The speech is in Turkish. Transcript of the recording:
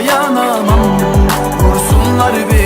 dayanamam. Vursunlar beni.